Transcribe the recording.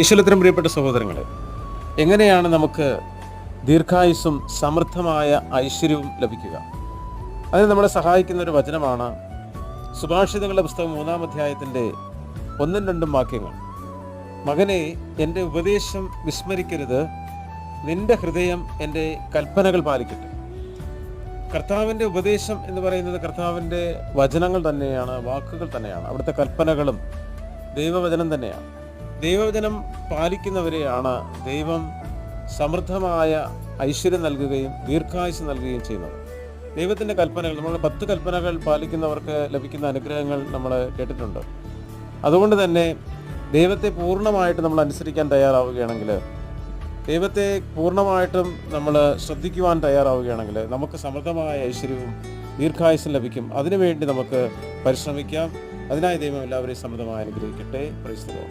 ഈശ്വലത്തിനും പ്രിയപ്പെട്ട സഹോദരങ്ങളെ എങ്ങനെയാണ് നമുക്ക് ദീർഘായുസ്സും സമൃദ്ധമായ ഐശ്വര്യവും ലഭിക്കുക? അതിന് നമ്മളെ സഹായിക്കുന്ന ഒരു വചനമാണ് സുഭാഷിതങ്ങളുടെ പുസ്തകം മൂന്നാം അധ്യായത്തിന്റെ ഒന്നും രണ്ടും വാക്യങ്ങൾ. മകനെ എന്റെ ഉപദേശം വിസ്മരിക്കരുത്. നിന്റെ ഹൃദയം എന്റെ കൽപ്പനകൾ പാലിക്കട്ടെ. കർത്താവിന്റെ ഉപദേശം എന്ന് പറയുന്നത് കർത്താവിന്റെ വചനങ്ങൾ തന്നെയാണ് വാക്കുകൾ തന്നെയാണ്. അവിടുത്തെ കൽപ്പനകളും ദൈവവചനം തന്നെയാണ്. ദൈവവചനം പാലിക്കുന്നവരെയാണ് ദൈവം സമൃദ്ധമായ ഐശ്വര്യം നൽകുകയും ദീർഘായുസ് നൽകുകയും ചെയ്യുന്നത്. ദൈവത്തിന്റെ കൽപ്പനകൾ നമ്മൾ പത്ത് കൽപ്പനകൾ പാലിക്കുന്നവർക്ക് ലഭിക്കുന്ന അനുഗ്രഹങ്ങൾ നമ്മൾ കേട്ടിട്ടുണ്ട്. അതുകൊണ്ട് തന്നെ ദൈവത്തെ പൂർണമായിട്ട് നമ്മൾ അനുസരിക്കാൻ തയ്യാറാവുകയാണെങ്കിൽ ദൈവത്തെ പൂർണമായിട്ടും നമ്മൾ ശ്രദ്ധിക്കുവാൻ തയ്യാറാവുകയാണെങ്കിൽ നമുക്ക് സമൃദ്ധമായ ഐശ്വര്യവും ദീർഘായുസ്സും ലഭിക്കും. അതിനുവേണ്ടി നമുക്ക് പരിശ്രമിക്കാം. അതിനായി ദൈവം എല്ലാവരെയും സമൃദ്ധമായി അനുഗ്രഹിക്കട്ടെ. പ്രൈസ്തലോ